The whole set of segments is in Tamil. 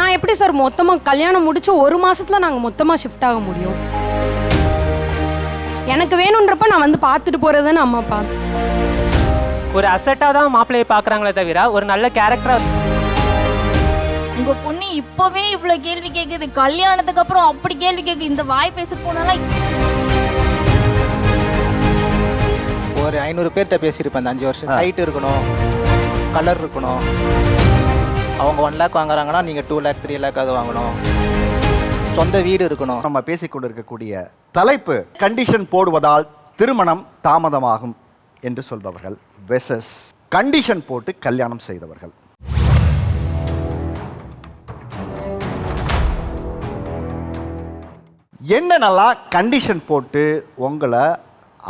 நான் எப்படி சார் மொத்தமாக கல்யாணம் முடிச்சு ஒரு மாசத்துல நாங்கள் மொத்தமாக ஷிஃப்ட் ஆக முடியும்? எனக்கு வேணுன்றப்ப நான் வந்து பார்த்துட்டு போறதுன்னு அம்மா அப்பா. ஒரு அசட்டாக தான் மாப்பிள்ளையை பார்க்குறாங்களே தவிர ஒரு நல்ல கேரக்டராக உங்க பொண்ணு இப்பவே இவ்வளவு கேள்வி கேக்குது. கல்யாணத்துக்கு அப்புறம் அப்படி கேள்வி கேக்குது இந்த வாய் பேச போனாலாம் ஒரு ஐநூறு பேர்கிட்ட பேசியிருப்பேன் இந்த அஞ்சு வருஷம். ஹைட் இருக்கணும் கலர் இருக்கணும். அவங்க ஒன் லேக் வாங்குறாங்கன்னா நீங்கள் டூ லேக் த்ரீ லேக் அது வாங்கணும். சொந்த வீடு இருக்கணும். நம்ம பேசிக்கொண்டு இருக்கக்கூடிய தலைப்பு கண்டிஷன் போடுவதால் திருமணம் தாமதமாகும் என்று சொல்பவர்கள் வெசஸ் கண்டிஷன் போட்டு கல்யாணம் செய்தவர்கள். என்னென்னலாம் கண்டிஷன் போட்டு உங்களை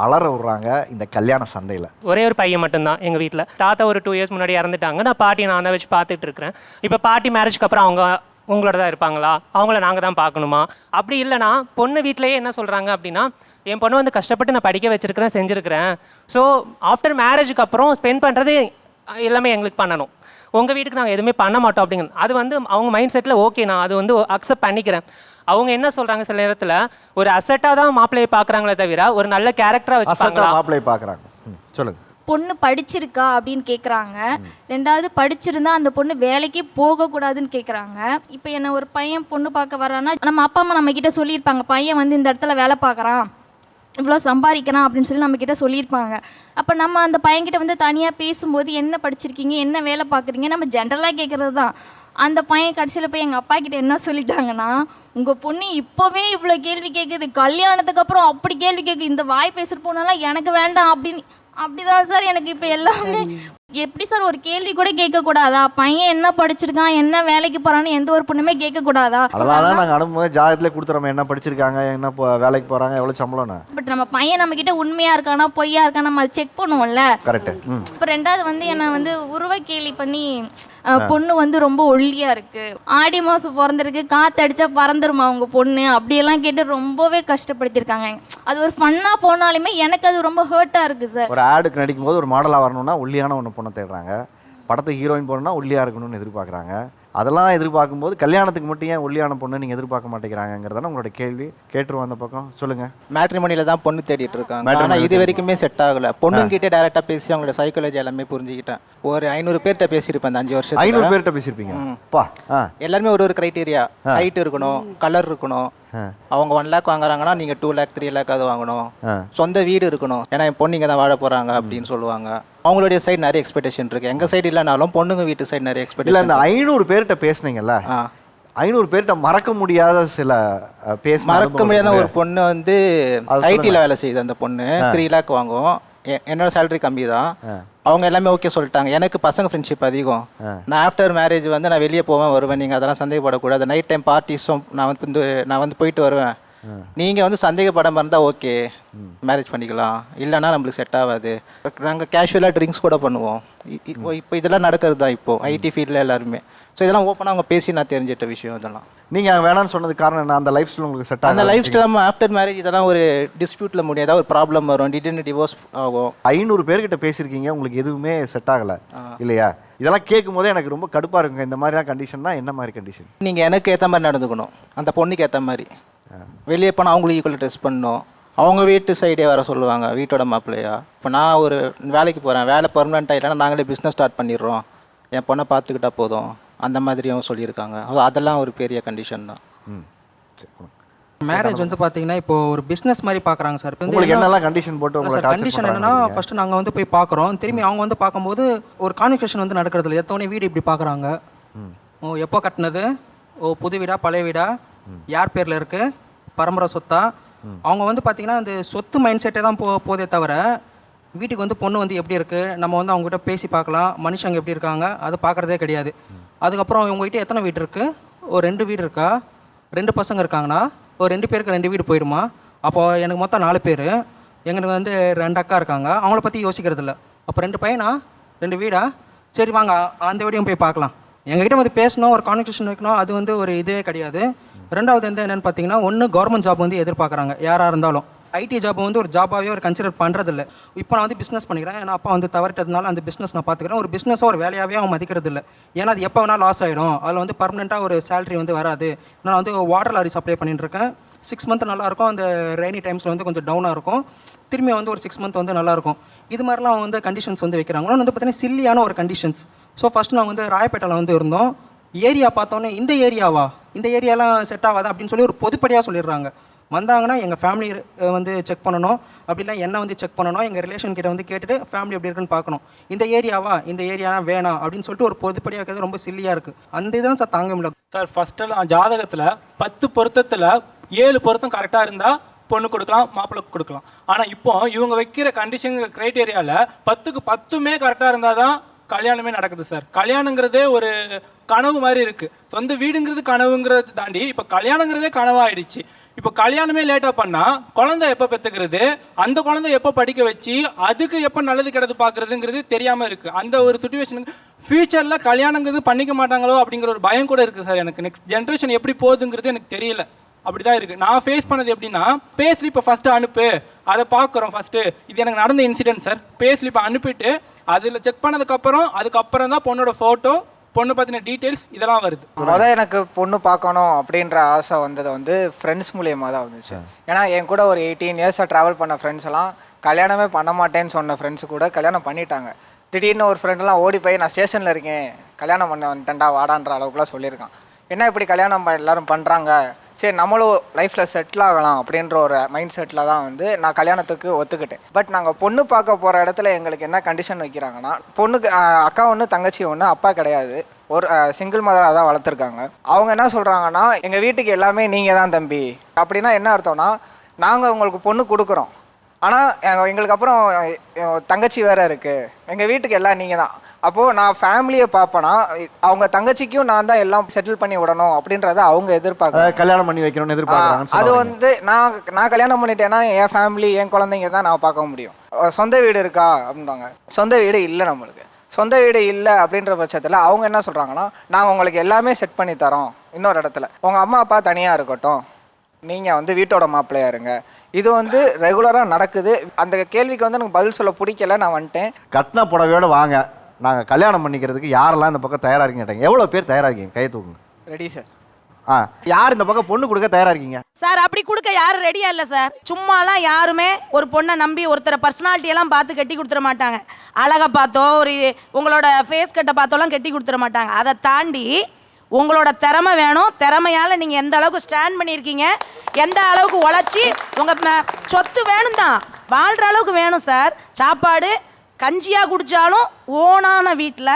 அலற விடுறாங்க இந்த கல்யாண சந்தையில் ஒரே ஒரு பையன் மட்டும்தான் எங்கள் வீட்டில் தாத்தா ஒரு டூ இயர்ஸ் முன்னாடி இறந்துட்டாங்க. நான் பாட்டி நான் தான் வச்சு பார்த்துட்டு இருக்கிறேன். இப்போ பாட்டி மேரேஜ்க்கு அப்புறம் அவங்க உங்களோட தான் இருப்பாங்களா? அவங்கள நாங்கள் தான் பார்க்கணுமா? அப்படி இல்லைனா பொண்ணு வீட்டிலேயே என்ன சொல்கிறாங்க அப்படின்னா என் பொண்ணு வந்து கஷ்டப்பட்டு நான் படிக்க வச்சிருக்கிறேன் செஞ்சுருக்கிறேன். ஸோ ஆஃப்டர் மேரேஜுக்கு அப்புறம் ஸ்பெண்ட் பண்ணுறது எல்லாமே எங்களுக்கு பண்ணணும். உங்கள் வீட்டுக்கு நாங்கள் எதுவுமே பண்ண மாட்டோம் அப்படிங்கிறது அது வந்து அவங்க மைண்ட் செட்டில் ஓகே நான் அது வந்து அக்செப்ட் பண்ணிக்கிறேன். அவங்க என்ன சொல்கிறாங்க சில நேரத்தில்? ஒரு அசட்டாக தான் மாப்பிள்ளையை பார்க்குறாங்களே தவிர ஒரு நல்ல கேரக்டராக அசட்டா வச்சுப்பாங்களா? மாப்பிள்ளை பார்க்குறாங்க. சொல்லுங்க. பொண்ணு படிச்சிருக்கா அப்படின்னு கேக்குறாங்க. ரெண்டாவது படிச்சிருந்தா அந்த பொண்ணு வேலைக்கே போகக்கூடாதுன்னு கேக்குறாங்க. இப்போ என்ன ஒரு பையன் பொண்ணு பார்க்க வரான்னா நம்ம அப்பா அம்மா நம்ம கிட்ட சொல்லியிருப்பாங்க பையன் வந்து இந்த இடத்துல வேலை பார்க்குறான். இவ்வளோ சம்பாதிக்கிறான் அப்படின்னு சொல்லி நம்ம கிட்ட சொல்லியிருப்பாங்க. அப்போ நம்ம அந்த பையன்கிட்ட வந்து தனியாக பேசும்போது என்ன படிச்சிருக்கீங்க? என்ன வேலை பார்க்குறீங்க? நம்ம ஜென்ரலாக கேட்குறது தான் அந்த பையன் கடைசியில் போய் எங்கள் அப்பா கிட்ட என்ன சொல்லிட்டாங்கன்னா உங்கள் பொண்ணு இப்போவே இவ்வளோ கேள்வி கேட்குது கல்யாணத்துக்கு அப்புறம் அப்படி கேள்வி கேட்குது இந்த வாய் பேசிட்டு போனாலாம் எனக்கு வேண்டாம் அப்படின்னு. அப்படிதான் சார் எனக்கு இப்போ எல்லாமே எப்படி சார் ஒரு கேள்வி கூட கேட்கக்கூடாதா? பையன் என்ன படிச்சிருக்கான் என்ன வேலைக்கு போறான்னு எந்த ஒரு பொண்ணுமே கேட்கக்கூடாதா? தான் நாங்கள் அனுப்பும்போது ஜாதகத்திலே கொடுத்துறோம். என்ன படிச்சிருக்காங்க என்ன வேலைக்கு போகிறாங்க எவ்வளோ சம்பளம்னு. பட் நம்ம பையன் நம்ம கிட்ட உண்மையா இருக்கானா பொய்யா இருக்கா நம்ம அதை செக் பண்ணுவோம்ல. கரெக்டு இப்போ ரெண்டாவது வந்து என்ன வந்து உருவ கேலி பண்ணி பொண்ணு வந்து ரொம்ப ஒல்லியா இருக்கு. ஆடி மாசம் பிறந்திருக்கு காத்தடிச்சா பறந்துருமா உங்க பொண்ணு? அப்படியெல்லாம் கேட்டு ரொம்பவே கஷ்டப்படுத்திருக்காங்க அது ஒரு ஃபன்னா போனாலுமே எனக்கு அது ரொம்ப ஹர்ட்டா இருக்கு சார். ஒரு ஆடுக்கு நடிக்கும்போது ஒரு மாடலாக வரணும்னா ஒல்லியான ஒன்று பொண்ணை தேடுறாங்க. படத்துக்கு ஹீரோயின் போகணும்னா ஒல்லியாக இருக்கணும்னு எதிர்பார்க்குறாங்க. அதெல்லாம் எதிர்பார்க்கும்போது கல்யாணத்துக்கு மட்டும் ஏன் ஒல்லியான பொண்ணு நீங்கள் எதிர்பார்க்க மாட்டேங்கிறாங்கிறதான உங்களோட கேள்வி கேட்டுருவோம் அந்த பக்கம். சொல்லுங்கள் மேட்ரிமோனியில் தான் பொண்ணு தேடிட்டு இருக்காங்க. ஆனால் இது வரைக்குமே செட் ஆகல. பொண்ணுங்கிட்டே டேரெக்டாக பேசி அவங்களோட சைக்காலஜி எல்லாமே புரிஞ்சுக்கிட்டேன். ஒரு ஐநூறு பேர்கிட்ட பேசியிருப்பேன் இந்த அஞ்சு வருஷம் ஐநூறு பேர்கிட்ட பேசியிருப்பீங்க? பா எல்லாருமே ஒரு ஒரு க்ரைட்டீரியா ஹைட் இருக்கணும் கலர் இருக்கணும். அவங்க ஒன் லேக் வாங்குறாங்கன்னா நீங்கள் டூ லேக் த்ரீ லேக் அது வாங்கணும். சொந்த வீடு இருக்கணும். ஏன்னா என் பொண்ணு இங்கே தான் வாழ போகிறாங்க அப்படின்னு சொல்லுவாங்க. அவங்களுடைய சைடு நிறைய எக்ஸ்பெக்டேஷன் இருக்கு. எங்கள் சைடு இல்லைனாலும் பொண்ணுங்க வீட்டு சைடு நிறைய எக்ஸ்பெக்டேஷன் இந்த ஐநூறு பேர்கிட்ட பேசுனீங்கல்ல? ஐநூறு பேர்கிட்ட மறக்க முடியாத சில பேசின மறக்க முடியாத. ஒரு பொண்ணு வந்து ஐடியில் வேலை செய்யுது அந்த பொண்ணு. த்ரீ லேக் வாங்கும் என்னோட சேலரி கம்மி தான் அவங்க எல்லாமே ஓகே சொல்லிட்டாங்க. எனக்கு பசங்க ஃப்ரெண்ட்ஷிப் அதிகம். நான் ஆஃப்டர் மேரேஜ் வந்து நான் வெளியே போவேன் வருவேன். நீங்கள் அதெல்லாம் சந்தேகப்படக்கூடாது. நைட் டைம் பார்ட்டிஸும் நான் வந்து நான் வந்து போயிட்டு வருவேன். நீங்கள் வந்து சந்தேகப்படாம இருந்தால் ஓகே. மேரேஜ் பண்ணிக்கலாம். இல்லைன்னா நம்மளுக்கு செட் ஆகாது. நாங்கள் கேஷுவலாக ட்ரிங்க்ஸ் கூட பண்ணுவோம். இ- இ- இப்போ இதெல்லாம் நடக்கிறது தான் இப்போ ஐடி ஃபீல்டில் எல்லாருமே. ஸோ இதெல்லாம் ஓப்பனாக அவங்க பேசி நான் தெரிஞ்சிட்ட விஷயம் இதெல்லாம். நீங்க வேணாம்னு சொன்னது காரணம் என்ன? அந்த லைஃப் ஸ்டைல் உங்களுக்கு செட் அந்த லைஃப் ஸ்டைல் ஆஃப்டர் மேரேஜ் இதெல்லாம் ஒரு டிஸ்பியூட்டில் முடியும் ஏதாவது ஒரு ப்ராப்ளம் வரும். திடீர்னு டிவோர்ஸ் ஆகும். ஐநூறு பேர்கிட்ட பேசியிருக்கீங்க. உங்களுக்கு எதுவுமே செட் ஆகல. இல்லையா? இதெல்லாம் கேட்கும் போதே எனக்கு ரொம்ப கடுப்பா இருக்குங்க. இந்த மாதிரிலாம் கண்டிஷன்னா என்ன மாதிரி கண்டிஷன் நீங்கள் எனக்கு ஏற்ற மாதிரி நடந்துக்கணும். அந்த பொண்ணுக்கு ஏற்ற மாதிரி. வெளியே போனால் அவங்களுக்கு ஈக்குவல் ட்ரெஸ் பண்ணணும். அவங்க வீட்டு சைடே வர சொல்லுவாங்க வீட்டோட மாப்பிள்ளையா. இப்போ நான் ஒரு வேலைக்கு போகிறேன் வேலை பர்மனெண்ட் ஆகிட்டேன்னா நாங்களே பிஸ்னஸ் ஸ்டார்ட் பண்ணிடுறோம். என் பொண்ணை பார்த்துக்கிட்டா போதும். அந்த மாதிரியும் சொல்லியிருக்காங்க. அது- அதெல்லாம் ஒரு பெரிய கண்டிஷன் தான். மேரேஜ் வந்து பார்த்தீங்கன்னா இப்போ ஒரு பிஸ்னஸ் மாதிரி பார்க்குறாங்க சார். இப்போ வந்து உங்களுக்கு என்ன- என்னெல்லாம் கண்டிஷன் போட்டு சார் கண்டிஷன் என்னன்னா ஃபர்ஸ்ட் நாங்கள் வந்து போய் பார்க்குறோம் திரும்பி அவங்க வந்து பார்க்கும்போது ஒரு கான்வெர்சேஷன் வந்து நடக்கிறது இல்லை எத்தவொடனே வீடு இப்படி பார்க்குறாங்க ஓ எப்போ கட்டினது? ஓ புது வீடா பழைய வீடா? யார் பேரில் இருக்கு? பரம்பரை சொத்தா? அவங்க வந்து பார்த்தீங்கன்னா அந்த சொத்து மைண்ட் செட்டே தான் போ போதே தவிர வீட்டுக்கு வந்து பொண்ணு வந்து எப்படி இருக்குது நம்ம வந்து அவங்ககிட்ட பேசி பார்க்கலாம். மனுஷங்க எப்படி இருக்காங்க? அது பார்க்குறதே கிடையாது. அதுக்கப்புறம் இவங்ககிட்ட எத்தனை வீடு இருக்குது ஒரு ரெண்டு வீடு இருக்கா? ரெண்டு பசங்க இருக்காங்கன்னா ஒரு ரெண்டு பேருக்கு ரெண்டு வீடு போயிடுமா? அப்போ எனக்கு மொத்தம் நாலு பேர். எங்களுக்கு வந்து ரெண்டு அக்கா இருக்காங்க. அவங்கள பற்றி யோசிக்கிறது இல்லை. அப்போ ரெண்டு பையனா? ரெண்டு வீடா? சரி வாங்க. அந்த வீடையும் போய் பார்க்கலாம். எங்ககிட்ட வந்து பேசணும் ஒரு கான்வெர்சேஷன் வைக்கணும் அது வந்து ஒரு இதே கிடையாது. ரெண்டாவது வந்து என்னென்னு பார்த்தீங்கன்னா ஒன்று கவர்மெண்ட் ஜாப் வந்து எதிர்பார்க்குறாங்க. யாராக இருந்தாலும். ஐடி ஜாப் வந்து ஒரு ஜாபாகவே ஒரு கன்சிடர் பண்ணுறதில்ல இப்போ நான் வந்து பிஸ்னஸ் பண்ணிக்கிறேன். ஏன்னா அப்பா வந்து தவறிட்டதுனால அந்த பிஸ்னஸ் நான் பார்த்துக்கிறேன் ஒரு பிஸ்னஸாக ஒரு வேலையாகவே அவன் மதிக்கிறது இல்லை ஏன்னா அது எப்போ வேணால் லாஸ் ஆகிடும் அதில் வந்து பர்மனெண்ட்டாக ஒரு சேலரி வந்து வராது. நான் வந்து வாட்டர் லாரி சப்ளை பண்ணிட்டுருக்கேன் சிக்ஸ் மந்த் நல்லாயிருக்கும் அந்த ரெய்னி டைம்ஸில் வந்து கொஞ்சம் டவுனாக இருக்கும். திரும்பி வந்து ஒரு சிக்ஸ் மந்த் வந்து நல்லாயிருக்கும் இது மாதிரிலாம் அவங்க வந்து கண்டிஷன்ஸ் வந்து வைக்கிறாங்க. ஒன்று வந்து பார்த்தீங்கன்னா சில்லியான ஒரு கண்டிஷன்ஸ் ஸோ ஃபஸ்ட் நான் வந்து ராயப்பேட்டையில் வந்து இருந்தோம். ஏரியா பார்த்தோன்னே இந்த ஏரியாவா? இந்த ஏரியாலாம் செட் ஆகாது? அப்படின்னு சொல்லி ஒரு பொதுப்படியாக சொல்லிடுறாங்க. வந்தாங்கன்னா எங்கள் ஃபேமிலி வந்து செக் பண்ணணும். அப்படிலாம் என்ன வந்து செக் பண்ணணும்? எங்கள் ரிலேஷன் கிட்ட வந்து கேட்டுட்டு ஃபேமிலி எப்படி இருக்குன்னு பார்க்கணும். இந்த ஏரியாவா? இந்த ஏரியாலாம் வேணாம். அப்படின்னு சொல்லிட்டு ஒரு பொதுப்படியாக வைக்கிறது ரொம்ப சில்லியாக இருக்குது அந்த இதுதான் சார் தாங்க முடியல. சார் ஃபஸ்ட்டெல்லாம் ஜாதகத்தில் பத்து பொருத்தத்தில் ஏழு பொருத்தம் கரெக்டாக இருந்தால் பொண்ணு கொடுக்கலாம் மாப்பிள்ளை கொடுக்கலாம். ஆனால் இப்போ இவங்க வைக்கிற கண்டிஷன் க்ரைட்டேரியாவில் பத்துக்கு பத்துமே கரெக்டாக இருந்தால் தான் கல்யாணமே நடக்குது சார். கல்யாணங்கிறதே ஒரு கனவு மாதிரி இருக்குது சொந்த வீடுங்கிறது கனவுங்கிறத தாண்டி இப்போ கல்யாணங்கிறதே கனவாயிடுச்சு. இப்போ கல்யாணமே லேட்டாக பண்ணால் குழந்தை எப்போ பெற்றுக்கிறது அந்த குழந்தை எப்போ படிக்க வச்சு அதுக்கு எப்போ நல்லது கிடது பார்க்குறதுங்கிறது தெரியாமல் இருக்குது அந்த ஒரு சுச்சுவேஷனுக்கு ஃப்யூச்சரில் கல்யாணங்கிறது பண்ணிக்க மாட்டாங்களோ அப்படிங்கிற ஒரு பயம் கூட இருக்குது சார் எனக்கு. நெக்ஸ்ட் ஜென்ரேஷன் எப்படி போகுதுங்கிறது எனக்கு தெரியல. அப்படி தான் இருக்குது நான் ஃபேஸ் பண்ணது எப்படின்னா பே ஸ்லிப்பை ஃபஸ்ட்டு அனுப்பு. அதை பார்க்குறோம் ஃபஸ்ட்டு இது எனக்கு நடந்த இன்சிடென்ட் சார் பே ஸ்லிப்பை அனுப்பிட்டு அதில் செக் பண்ணதுக்கப்புறம் அதுக்கப்புறம் தான் பொண்ணோட ஃபோட்டோ பொண்ணு பற்றின டீட்டெயில்ஸ் இதெல்லாம் வருது. மொதல் எனக்கு பொண்ணு பார்க்கணும் அப்படின்ற ஆசை வந்தது வந்து ஃப்ரெண்ட்ஸ் மூலியமாக தான் வந்துச்சு. ஏன்னா என் கூட ஒரு எயிட்டீன் இயர்ஸாக ட்ராவல் பண்ண ஃப்ரெண்ட்ஸ் எல்லாம் கல்யாணமே பண்ண மாட்டேன்னு சொன்ன ஃப்ரெண்ட்ஸ் கூட கல்யாணம் பண்ணிட்டாங்க. திடீர்னு ஒரு ஃப்ரெண்டெல்லாம் ஓடி போய் நான் ஸ்டேஷனில் இருக்கேன். கல்யாணம் பண்ண வந்துட்டேன்டா வாடான்ற அளவுக்குலாம் சொல்லியிருக்கான். என்ன இப்படி கல்யாணம் எல்லாரும் பண்ணுறாங்க சரி நம்மளும் லைஃப்பில் செட்டில் ஆகலாம் அப்படின்ற ஒரு மைண்ட் செட்டில் தான் வந்து நான் கல்யாணத்துக்கு ஒத்துக்கிட்டேன். பட் நாங்கள் பொண்ணு பார்க்க போகிற இடத்துல எங்களுக்கு என்ன கண்டிஷன் வைக்கிறாங்கன்னா பொண்ணுக்கு அக்கா ஒன்று தங்கச்சி ஒன்று அப்பா கிடையாது. ஒரு சிங்கிள் மதராக தான் வளர்த்துருக்காங்க. அவங்க என்ன சொல்கிறாங்கன்னா எங்கள் வீட்டுக்கு எல்லாமே நீங்கள் தான் தம்பி. அப்படின்னா என்ன அர்த்தம்னா நாங்கள் உங்களுக்கு பொண்ணு கொடுக்குறோம். ஆனால் எங்களுக்கு அப்புறம் தங்கச்சி வேற இருக்குது எங்கள் வீட்டுக்கு எல்லாம் நீங்கள் தான். அப்போது நான் ஃபேமிலியை பார்ப்பேனா அவங்க தங்கச்சிக்கும் நான் தான் எல்லாம் செட்டில் பண்ணி விடணும் அப்படின்றத அவங்க எதிர்பார்க்குறாங்க. அதாவது கல்யாணம் பண்ணி வைக்கணும்னு ஆ, எதிர்பார்க்குறாங்கன்னு அது. வந்து நான் நான் கல்யாணம் பண்ணிட்டேன்னா என் ஃபேமிலி என் குழந்தைங்க தான் நான் பார்க்க முடியும். சொந்த வீடு இருக்கா? அப்படின்றாங்க. சொந்த வீடு இல்லை நம்மளுக்கு. சொந்த வீடு இல்லை அப்படின்ற பட்சத்தில் அவங்க என்ன சொல்கிறாங்கன்னா நாங்கள் உங்களுக்கு எல்லாமே செட் பண்ணி தரோம் இன்னொரு இடத்துல. உங்கள் அம்மா அப்பா தனியாக இருக்கட்டும். நீங்கள் வந்து வீட்டோட மாப்பிள்ளையா இருங்க. இது வந்து ரெகுலராக நடக்குது. அந்த கேள்விக்கு வந்து எனக்கு பதில் சொல்ல பிடிக்கல நான் வந்துட்டேன். கட்டின புடவையோட வாங்க. நாங்கள் கல்யாணம் பண்ணிக்கிறதுக்கு யாரெல்லாம் இந்த பக்கம் தயாராக இருக்கீங்க எவ்வளோ பேர் தயாராக இருக்கீங்க? கையை தூக்குங்க. ரெடி சார் ஆ. யார் இந்த பக்கம் பொண்ணு கொடுக்க தயாராக இருக்கீங்க? சார் அப்படி கொடுக்க யாரும் ரெடியா இல்லை சார் சும்மாலாம் யாருமே ஒரு பொண்ணை நம்பி ஒருத்தரை பர்சனாலிட்டி எல்லாம் பார்த்து கட்டி கொடுத்துட மாட்டாங்க. அழகை பார்த்தோ ஒரு உங்களோட ஃபேஸ் கட்டை பார்த்தோலாம் கட்டி கொடுத்துட மாட்டாங்க. அதை தாண்டி உங்களோட திறமை வேணும். திறமையால நீங்க எந்த அளவுக்கு ஸ்டாண்ட் பண்ணியிருக்கீங்க எந்த அளவுக்கு உழைச்சி உங்க ம- சொத்து வேணும் தான் வாழ்ற அளவுக்கு வேணும் சார் சாப்பாடு கஞ்சியா குடிச்சாலும் ஓனான வீட்டில்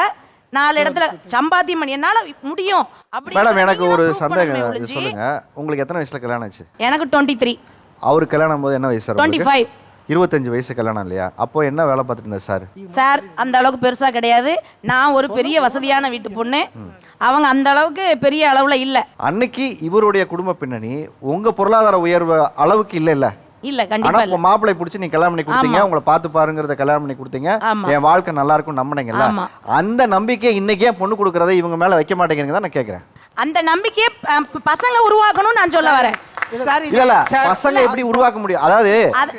நாலு இடத்துல சம்பாத்தியம் பண்ணி என்னால முடியும். அப்படி மேடம் எனக்கு ஒரு சந்தேகம் சொல்லுங்க. உங்களுக்கு எத்தனை வயசுல கல்யாணம் ஆச்சு? எனக்கு டுவெண்ட்டி த்ரீ அவர் கல்யாணம் போது என்ன வயசு டுவெண்ட்டி? ஃபைவ் இருபத்தஞ்சு வயசு கல்யாணம் இல்லையா? அப்போ என்ன வேலை பார்த்துட்டு இருந்தார் சார்? சார் அந்த அளவுக்கு பெருசா கிடையாது. நான் ஒரு பெரிய வசதியான வீட்டு பொண்ணு. அவங்க அந்த அளவுக்கு பெரிய அளவுல இல்ல. அன்னைக்கு இவருடைய குடும்ப பின்னணி உங்க பொருளாதார உயர்வு அளவுக்கு இல்ல இல்ல இல்ல ஆனா கண்டிப்பா இப்ப இல்ல மாப்பிளை பிடிச்சி நீ கல்யாணம் பண்ணி கொடுத்தீங்க. உங்களை பார்த்து பாருங்கிறத கல்யாணம் பண்ணி கொடுத்தீங்க. ஆமா. என் வாழ்க்கை நல்லா இருக்கும் நம்பினீங்கல்ல? ஆமா. அந்த நம்பிக்கை இன்னைக்கே பொண்ணு கொடுக்கறத இவங்க மேல வைக்க மாட்டேங்கிறீங்க தான் நான் கேக்குறேன். அந்த நம்பிக்கையை அஹ், ப- பசங்க உருவாக்கணும்னு நான் சொல்ல வரேன். இல்ல இல்ல பசங்க எப்படி உருவாக்க முடியும்? அதாவது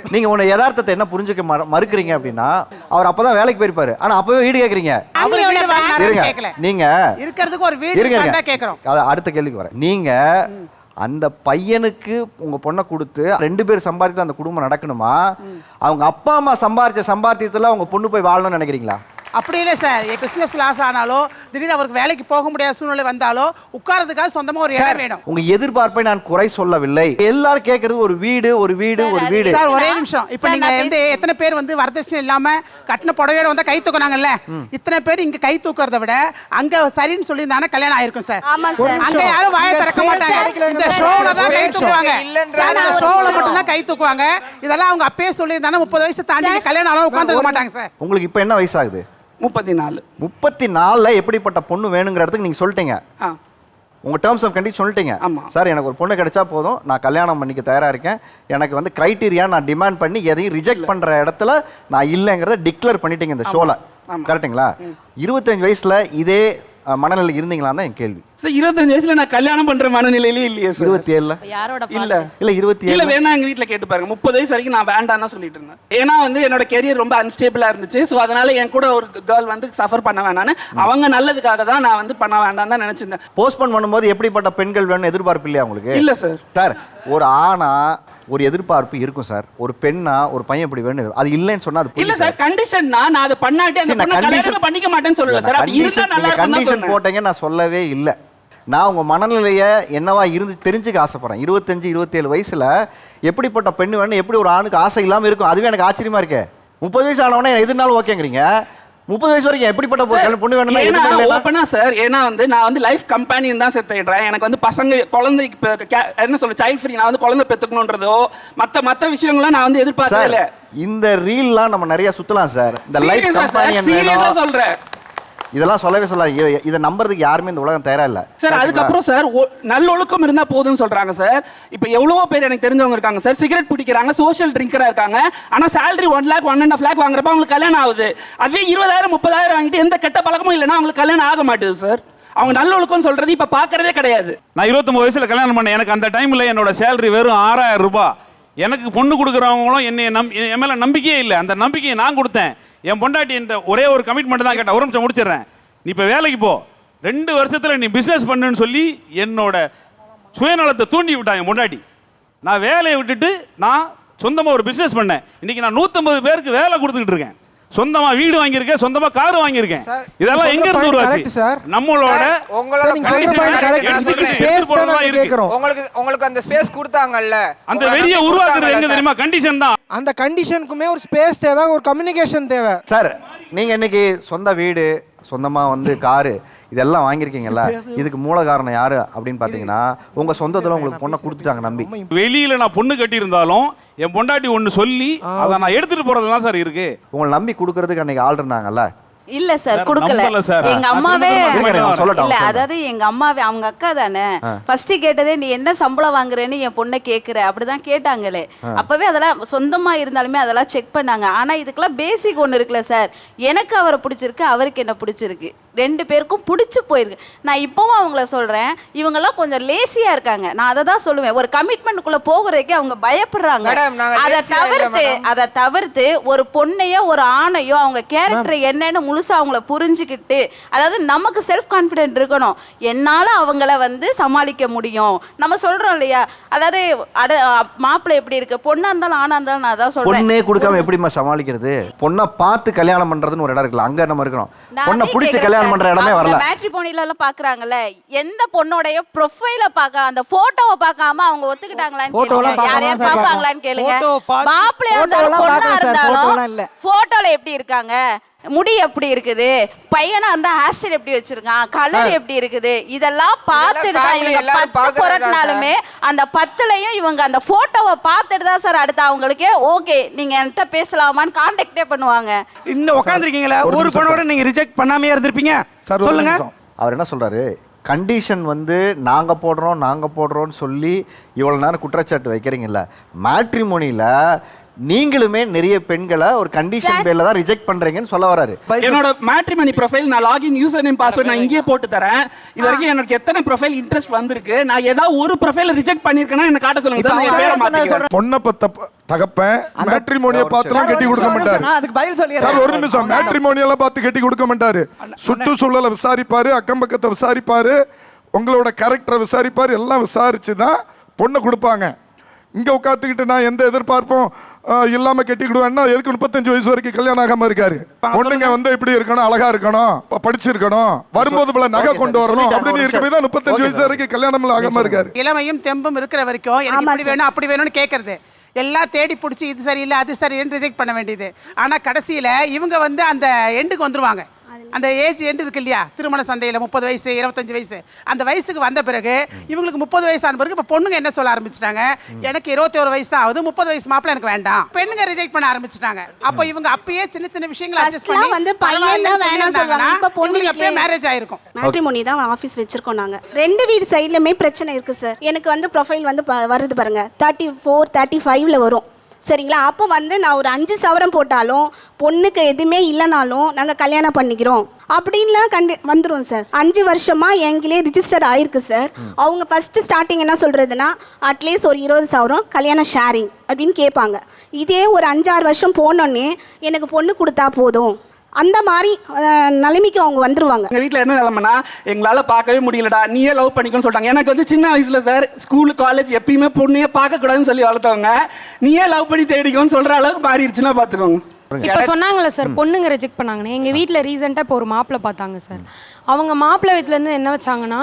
நீங்க உன்னை யதார்த்தத்தை என்ன புரிஞ்சுக்க மறு- மறுக்கிறீங்க அப்படின்னா அவர் அப்பதான் வேலைக்கு போயிருப்பாரு. ஆனா அப்பவே வீடு கேக்குறீங்க. இருங்க. நீங்க இருக்கிறதுக்கு ஒரு வீடு இருங்க அத அடுத்த கேள்விக்கு வரேன். நீங்க அந்த பையனுக்கு உங்க பொண்ணை கொடுத்து ரெண்டு பேர் சம்பாதித்து அந்த குடும்பம் நடக்கணுமா? அவங்க அப்பா அம்மா சம்பாதிச்ச சம்பாத்தியத்துல அவங்க பொண்ணு போய் வாழணும்னு நினைக்கிறீங்களா? அப்படி இல்லை சார். பிசினஸ் லாஸ் ஆனாலோ திடீர்னு அவருக்கு வேலைக்கு போக முடியாத சூழ்நிலை வந்தாலோ உட்கார்றதுக்காக சொந்தமா ஒரு இடம் வேணும். உங்க எதிர்பார்ப்பை நான் குறை சொல்லவில்லை. எல்லாரும் கேட்கறது ஒரு வீடு ஒரு வீடு ஒரு வீடு. சார் ஒரே நிமிஷம். இப்போ நீங்க வந்து எத்தனை பேர் வந்து வரதட்சணை இல்லாம கட்டின புடவையோட வந்து கை தூக்குனாங்கல்ல? இத்தனை பேர் இங்க கை தூக்குறத விட அங்க சரின்னு சொல்லி கல்யாணம் ஆயிருக்கும் சார். அங்க யாரும் வாயை திறக்க மாட்டாங்க. இந்த ஷோல தான் கை தூக்குவாங்க. சார், இந்த ஷோல மட்டும் தான் கை தூக்குவாங்க. இதெல்லாம் அவங்க அப்பயே சொல்லியிருந்தாங்க முப்பது வயசு தாண்டி கல்யாணம் ஆனாலும் உட்காந்துருக்க மாட்டாங்க சார். உங்களுக்கு இப்போ என்ன வயசாகுது? முப்பத்தி நாலு முப்பத்தி நாலுல எப்படிப்பட்ட பொண்ணு வேணுங்கிற இடத்துக்கு நீங்க சொல்லிட்டீங்க. ஆ. உங்க டேர்ம்ஸ் ஆஃப் கண்டிஷன் சொல்லிட்டீங்க. ஆமா. சார் எனக்கு ஒரு பொண்ணு கிடைச்சா போதும். நான் கல்யாணம் பண்ணிக்க தயாரா இருக்கேன். எனக்கு வந்து கிரைட்டீரியா நான் டிமாண்ட் பண்ணி எதையும் ரிஜெக்ட் பண்ற இடத்துல நான் இல்லைங்கிறத டிக்ளேர் பண்ணிட்டீங்க இந்த ஷோல கரெக்ட்டுங்களா இருபத்தஞ்சு வயசுல இதே மனநிலை இருந்தீங்களான்னு தான் என் கேள்வி. சார் இருபத்தஞ்சு வயசுல நான் கல்யாணம் பண்ற மனநிலையிலே இல்லையே சார். இருபத்தி ஏழுல யாரோட இல்ல இல்ல இருபத்தி இல்ல ஏழு வேணா எங்க வீட்ல கேட்டு பாருங்க. முப்பது வயசு வரைக்கும் நான் வேண்டாம் தான் சொல்லிட்டு இருந்தேன். ஏன்னா வந்து என்னோட கெரியர் ரொம்ப அன்ஸ்டேபிளா இருந்துச்சு. ஸோ அதனால என் கூட ஒரு கேர்ள் வந்து சஃபர் பண்ண வேணான்னு அவங்க நல்லதுக்காக தான் நான் வந்து பண்ண வேண்டாம் தான் நினைச்சிருந்தேன். போஸ்ட்போன் பண்ணும்போது எப்படிப்பட்ட பெண்கள் வேணும்னு எதிர்பார்ப்பு இல்லையா உங்களுக்கு? இல்ல சார். சார் ஒரு ஆணா ஒரு எதிர்பார்ப்பு இருக்கும் சார். ஒரு பெண்ணா ஒரு பையன் இப்படி வேணும் அது இல்லைன்னு சொன்னா அது இல்ல சார் கண்டிஷன் நான் அதை பண்ணாட்டி அந்த பொண்ணை கல்யாணமே பண்ணிக்க மாட்டேன்னு சொல்லல சார். அப்படி இருந்தா கண்டிஷன் நல்லா போட்டீங்க நான் சொல்லவே இல்லை. நான் உங்க மனநிலையை என்னவா இருந்து தெரிஞ்சுக்க ஆசைப்படுறேன். இருபத்தஞ்சு இருபத்தேழு வயசுல எப்படிப்பட்ட பெண்ணு வேணும் எப்படி ஒரு ஆணுக்கு ஆசை இல்லாம இருக்கும்? அதுவே எனக்கு ஆச்சரியமா இருக்கே. முப்பது வயசு ஆனவனே எதுனாலும் ஓகேங்கிறீங்க. முப்பது வயசு வரைக்கும் எப்படிப்பட்ட சார், பொண்ணு வேணும்னா சார் ஏன்னா வந்து நான் வந்து லைஃப் கம்பெனியன் தான் தேடுறேன். எனக்கு வந்து பசங்க குழந்தைக்கு என்ன சொல்ல சைல்ட் ஃப்ரீ நான் வந்து குழந்தை பெத்துக்கணுன்றதோ மத்த மத்த விஷயங்களும் நான் வந்து எதிர்பார்க்கவே சார் இல்ல. இந்த ரீல்லாம் நம்ம நிறைய சுத்தலாம் சார். இந்த லைஃப் சார்? கம்பெனியன் வேணும். சொல்றேன். இதெல்லாம் சொல்லவே சொல்லாது இதை- இதை நம்புறதுக்கு யாருமே இந்த உலகம் தயாரா இல்ல. சார் அதுக்கப்புறம் சார் ஒ- நல்லொழுக்கம் இருந்தா போதும்னு சொல்றாங்க சார். இப்போ எவ்வளவோ பேர் எனக்கு தெரிஞ்சவங்க இருக்காங்க சார். சிகரெட் பிடிக்கிறாங்க சோஷியல் ட்ரிங்கரா இருக்காங்க. ஆனா salary one lakh one and half lakh வாங்குறப்ப அவங்களுக்கு கல்யாணம் ஆகுது. அதுவே இருபதாயிரம் முப்பதாயிரம் வாங்கிட்டு எந்த கெட்ட பழக்கமும் இல்லைன்னா அவங்களுக்கு கல்யாணம் ஆக மாட்டேது சார். அவங்க நல்லொழுக்கம் சொல்றது இப்ப பாக்குறதே கிடையாது. நான் இருபத்தொம்பது வயசுல கல்யாணம் பண்ணேன். எனக்கு அந்த டைம்ல என்னோட சேலரி வெறும் ஆறாயிரம் ரூபாய். எனக்கு பொண்ணு கொடுக்குறவங்களும் என்னை நம் என் மேல நம்பிக்கையே இல்லை. அந்த நம்பிக்கையை நான் கொடுத்தேன். என் பொண்டாட்டி என்ற ஒரே ஒரு கமிட்மெண்ட் தான் கேட்டேன் ஒரு நிமிஷம் முடிச்சிடுறேன். நீ இப்போ வேலைக்கு போ. ரெண்டு வருஷத்தில் நீ பிஸ்னஸ் பண்ணுன்னு சொல்லி என்னோட சுயநலத்தை தூண்டி விட்டான் என் பொண்டாட்டி. நான் வேலையை விட்டுட்டு நான் சொந்தமாக ஒரு பிஸ்னஸ் பண்ணேன். இன்றைக்கி நான் நூற்றம்பது பேருக்கு வேலை கொடுத்துக்கிட்டு இருக்கேன். சொந்தமா வீடு வாங்கியிருக்கேன் சொந்தமா கார் வாங்கியிருக்கேன். இதெல்லாம் எங்க இருந்து உருவாச்சு? சார். நம்மளோட உங்களோட உங்களுக்கு உங்களுக்கு அந்த ஸ்பேஸ் கொடுத்தாங்கல்ல. அந்த நம்பி உருவாக்குறது எங்க? தெரியுமா? கண்டிஷன் தான். அந்த கண்டிஷனுக்குமே ஒரு ஸ்பேஸ் தேவை ஒரு கம்யூனிகேஷன் தேவை. சார் நீங்க இன்னைக்கு சொந்த வீடு சொந்தமா வந்து காரு இதெல்லாம் வாங்கியிருக்கீங்கல்ல? இதுக்கு மூல காரணம் யாரு அப்படின்னு பாத்தீங்கன்னா உங்க சொந்தத்துல உங்களுக்கு பொண்ணை கொடுத்துட்டாங்க நம்பி. வெளியில நான் பொண்ணு கட்டி இருந்தாலும் என் பொண்டாட்டி ஒண்ணு சொல்லி அதை நான் எடுத்துட்டு போறதுலாம் சார் இருக்கு. உங்களை நம்பி கொடுக்கறதுக்கு அன்னைக்கு ஆள் இருந்தாங்கல்ல? இல்ல சார் கொடுக்கல. எங்க அம்மாவே இல்ல. அதாவது எங்க அம்மாவே அவங்க அக்கா தானே. ஃபர்ஸ்ட் கேட்டதே நீ என்ன சம்பளம் வாங்குறேன்னு என் பொண்ணை கேக்குற. அப்படிதான் கேட்டாங்களே. அப்பவே அதெல்லாம் சொந்தமா இருந்தாலுமே அதெல்லாம் செக் பண்ணாங்க. ஆனா இதுக்கெல்லாம் பேசிக் ஒண்ணு இருக்குல்ல சார். எனக்கு அவரை பிடிச்சிருக்கு அவருக்கு என்ன பிடிச்சிருக்கு. ரெண்டு பேருக்கும் பிடிச்சு போயிருக்கு. நான் இப்பவும் அவங்கள சொல்றேன் இவங்கெல்லாம் கொஞ்சம் லேசியா இருக்காங்க. நான் அதை தான் சொல்லுவேன். ஒரு கமிட்மெண்ட்டுக்குள்ள போகிறதுக்கே அவங்க பயப்படுறாங்க. அதை தவிர்த்து. அதை தவிர்த்து ஒரு பொண்ணையோ ஒரு ஆணையோ அவங்க கேரக்டர் என்னன்னு முழுசா அவங்கள புரிஞ்சுக்கிட்டு அதாவது நமக்கு செல்ஃப் கான்ஃபிடென்ட் இருக்கணும். என்னால அவங்கள வந்து சமாளிக்க முடியும். நம்ம சொல்றோம் இல்லையா? அதாவது அட மாப்பிள்ளை எப்படி இருக்கு? பொண்ணா இருந்தாலும் ஆணா இருந்தாலும் நான் அதான் சொல்றேன். பொண்ணே கொடுக்காம எப்படிம்மா சமாளிக்கிறது? பொண்ணை பார்த்து கல்யாணம் பண்றதுன்னு ஒரு இடம் இருக்குல்ல அங்க நம்ம இருக்கணும். நான் பொண்ணை பிடிச்சி கேக்குறேன். கல்யாணம். பண்ற இடமே வரல. matrimonial எல்லாம் பாக்குறாங்கல்ல எந்த பொண்ணோடைய ப்ரொஃபைல பார்க்க அந்த போட்டோவை பார்க்காம அவங்க ஒத்துக்கிட்டாங்களான்னு கேளுங்க. யாரையா பார்ப்பாங்களான்னு கேளுங்க. மாப்பிள்ளையா இருந்தாலும் பொண்ணா. இருந்தாலும் போட்டோல எப்படி இருக்காங்க? முடி எப்படி இருக்குது? பையனா இருந்தா ஹேர் ஸ்டைல் எப்படி வச்சிருக்கான்? கலர் எப்படி இருக்குது? இதெல்லாம் பார்த்துட்டு தான் இவங்க எல்லாரும் பத்து புரட்டினாலுமே அந்த பத்துலயும் இவங்க அந்த போட்டோவை பார்த்துட்டு தான் சார் அடுத்து அவங்களுக்கே ஓகே நீங்க என்கிட்ட பேசலாமான்னு கான்டாக்டே பண்ணுவாங்க. இன்னும் உட்காந்துருக்கீங்களா ஒரு பொண்ணோட நீங்க ரிஜெக்ட் பண்ணாமே இருந்திருப்பீங்க. சொல்லுங்க. அவர் என்ன சொல்றாரு? கண்டிஷன் வந்து நாங்க போடுறோம் நாங்க போடுறோம்னு சொல்லி இவ்வளவு நேரம் குற்றச்சாட்டு வைக்கிறீங்கல்ல. மேட்ரிமோனியில நீங்களுமே நிறைய பெண்களை ஒரு கண்டிஷன் பேர்ல தான் ரிஜெக்ட் பண்றீங்கன்னு சொல்ல வராரு. என்னோட மேட்ரிமனி ப்ரொஃபைல் நான் லாகின் யூசர் நேம் பாஸ்வேர்ட் நான் இங்கேயே போட்டு தரேன். இது வரைக்கும் எனக்கு எத்தனை ப்ரொஃபைல் இன்ட்ரெஸ்ட் வந்திருக்கு? நான் ஏதாவது ஒரு ப்ரொஃபைல் ரிஜெக்ட் பண்ணிருக்கேன்னா என்ன காட்ட சொல்லுங்க. பொண்ணை பத்த தகப்பன். மேட்ரிமோனிய பார்த்துலாம் கட்டி கொடுக்க மாட்டாரு. அதுக்கு பதில் சொல்லி சார் ஒரு நிமிஷம். மேட்ரிமோனியெல்லாம் பார்த்து கட்டி கொடுக்க மாட்டாரு. சுற்றுச்சூழலை விசாரிப்பாரு அக்கம் பக்கத்தை விசாரிப்பாரு. உங்களோட கேரக்டரை விசாரிப்பாரு எல்லாம் விசாரிச்சு தான் பொண்ணை கொடுப்பாங்க. இங்க உட்காந்துக்கிட்டு நான் எந்த எதிர்பார்ப்பும் அஹ், இல்லாம கட்டிக்கிடுவேன்னா எதுக்கு முப்பத்தஞ்சு வயசு வரைக்கும் கல்யாணம் ஆகாம இருக்காரு? பொண்ணுங்க வந்து எப்படி இருக்கணும் அழகா இருக்கணும் படிச்சிருக்கணும் வரும்போது போல நகை கொண்டு வரணும் அப்படின்னு இருக்க போய் தான் முப்பத்தஞ்சு வயசு வரைக்கும் கல்யாணம் ஆகாம இருக்காரு. இளமையும் தெம்பும் இருக்கிற வரைக்கும் எனக்கு இப்படி வேணும் அப்படி வேணும்னு கேட்கறது. எல்லாம் தேடி பிடிச்சி இது சரியில்லை அது சரியில்லைன்னு ரிஜெக்ட் பண்ண வேண்டியது. ஆனால் கடைசியில் இவங்க வந்து அந்த எண்டுக்கு வந்துருவாங்க. அந்த ஏஜ் எண்டு இருக்கு இல்லையா? திருமண சந்தையில் முப்பது வயசு இருபத்தஞ்சு வயசு. அந்த வயசுக்கு வந்த பிறகு இவங்களுக்கு முப்பது வயசு ஆன பிறகு இப்போ பொண்ணுங்க என்ன சொல்ல ஆரம்பிச்சிட்டாங்க? எனக்கு இருபத்தி ஒரு வயசு ஆகுது முப்பது வயசு மாப்பிள்ள எனக்கு வேண்டாம். பெண்ணுங்க ரிஜெக்ட் பண்ண ஆரம்பிச்சிட்டாங்க. அப்போ இவங்க அப்பயே சின்ன சின்ன விஷயங்களை அட்ஜஸ்ட் பண்ணி வந்து பையன் தான் வேணாம் சொல்லுவாங்க. இப்போ பொண்ணு பொண்ணுங்களுக்கு அப்பயே மேரேஜ் ஆயிருக்கும். மேட்ரிமோனி தான் ஆஃபீஸ் வச்சிருக்கோம் நாங்கள் ரெண்டு வீடு சைட்லையுமே பிரச்சனை இருக்குது சார் எனக்கு வந்து ப்ரொஃபைல் வந்து வருது பாருங்க. தேர்ட்டி ஃபோர் தேர்ட்டி ஃபைவ்ல வரும். சரிங்களா? அப்போ வந்து நான் ஒரு அஞ்சு சவரம் போட்டாலும் பொண்ணுக்கு எதுவுமே இல்லைனாலும் நாங்கள் கல்யாணம் பண்ணிக்கிறோம். அப்படின்லாம் கண்டு வந்துடும் சார். அஞ்சு வருஷமா எங்களே ரிஜிஸ்டர் ஆயிருக்கு சார். அவங்க ஃபர்ஸ்ட் ஸ்டார்டிங் என்ன சொல்றதுன்னா அட்லீஸ்ட் ஒரு இருபது சவரம் கல்யாணம் ஷேரிங் அப்படின்னு கேட்பாங்க. இதே ஒரு அஞ்சாறு வருஷம் போனோடனே எனக்கு பொண்ணு கொடுத்தா போதும். அந்த மாதிரி நிலைமைக்கு அவங்க வந்துருவாங்க. எங்க வீட்ல என்ன நிலைமைனா எங்களால பார்க்கவே முடியலடா நீயே லவ் பண்ணிக்கோன்னு சொல்லிட்டாங்க. எனக்கு வந்து சின்ன வயசுல சார் ஸ்கூல் காலேஜ் எப்பயுமே பொண்ணையே பார்க்க கூடாதுன்னு சொல்லி வளர்த்தவங்க. நீயே லவ் பண்ணி தேடிக்கோன்னு சொல்ற அளவுக்கு மாறிடுச்சுன்னா பாத்துக்கோங்க. இப்போ சொன்னாங்கல்ல சார் பொண்ணுங்க ரிஜெக்ட் பண்ணாங்கன்னு. எங்கள் வீட்டில் ரீசெண்டாக இப்போ ஒரு மாப்பிள்ளை பார்த்தாங்க சார் அவங்க மாப்பிள்ளை வீட்டிலேருந்து என்ன வச்சாங்கன்னா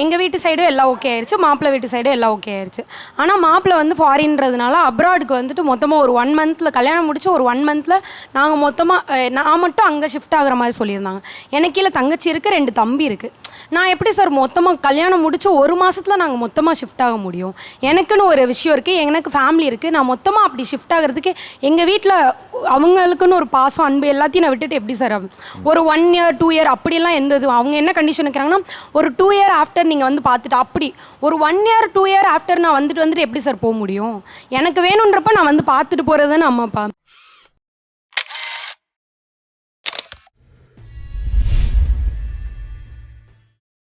எங்கள் வீட்டு சைடும் எல்லாம் ஓகே ஆயிடுச்சு மாப்பிள்ளை வீட்டு சைடும் எல்லாம் ஓகே ஆயிடுச்சு ஆனால் மாப்பிள்ளை வந்து ஃபாரின்றதுனால அப்ராடுக்கு வந்துட்டு மொத்தமாக ஒரு ஒன் மந்த்தில் கல்யாணம் முடிச்சு ஒரு ஒன் மந்த்தில் நாங்கள் மொத்தமாக நான் மட்டும் அங்கே ஷிஃப்ட் ஆகுற மாதிரி சொல்லியிருந்தாங்க. எனக்கு கீழே தங்கச்சி இருக்குது ரெண்டு தம்பி இருக்குது நான் எப்படி சார் மொத்தமாக கல்யாணம் முடிச்சு ஒரு மாதத்தில் நாங்கள் மொத்தமாக ஷிஃப்ட் ஆக முடியும்? எனக்குன்னு ஒரு விஷயம் இருக்குது எனக்கு ஃபேமிலி இருக்குது நான் மொத்தமாக அப்படி ஷிஃப்ட் ஆகிறதுக்கு எங்கள் வீட்டில் அவங்களுக்குன்னு ஒரு பாசம் அன்பு எல்லாத்தையும் நான் விட்டுட்டு எப்படி சார் ஒரு ஒன் இயர் டூ இயர் அப்படியெல்லாம் எந்த இது அவங்க என்ன கண்டிஷன் வைக்கிறாங்கன்னா ஒரு டூ இயர் ஆஃப்டர் நீங்கள் வந்து பார்த்துட்டு அப்படி ஒரு one year two year after நான் வந்துட்டு வந்துட்டு எப்படி சார் போக முடியும்? எனக்கு வேணுன்றப்ப நான் வந்து பார்த்துட்டு போகிறது நம்ம